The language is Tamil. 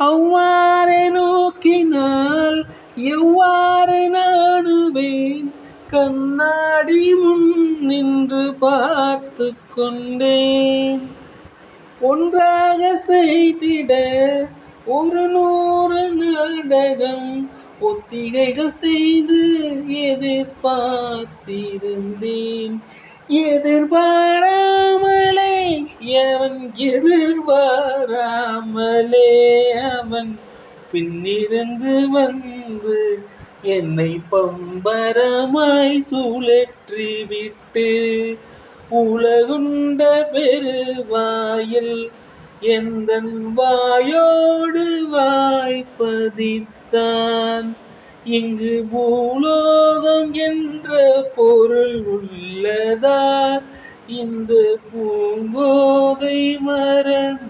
அவ்வாறே நோக்கினால் எவ்வாறு நாடுவேன் கண்ணாடி முன் நின்று பார்த்து கொண்டேன். ஒன்றாக செய்திட ஒரு நூறு நாடகம் ஒத்திகைகள் செய்து எதிர்பார்த்திருந்தேன். எதிர்பாரா எதிர்பாராமலே அவன் பின்னிருந்து வந்து என்னை பம்பரமாய் சுழற்றி விட்டு உலகுண்ட பெருவாயில் எந்த வாயோடு வாய்ப்பதித்தான் இங்கு பூலோகம் என்ற பொருள் உள்ளதா? இந்த பூங்கோதை மறந்தாலடி.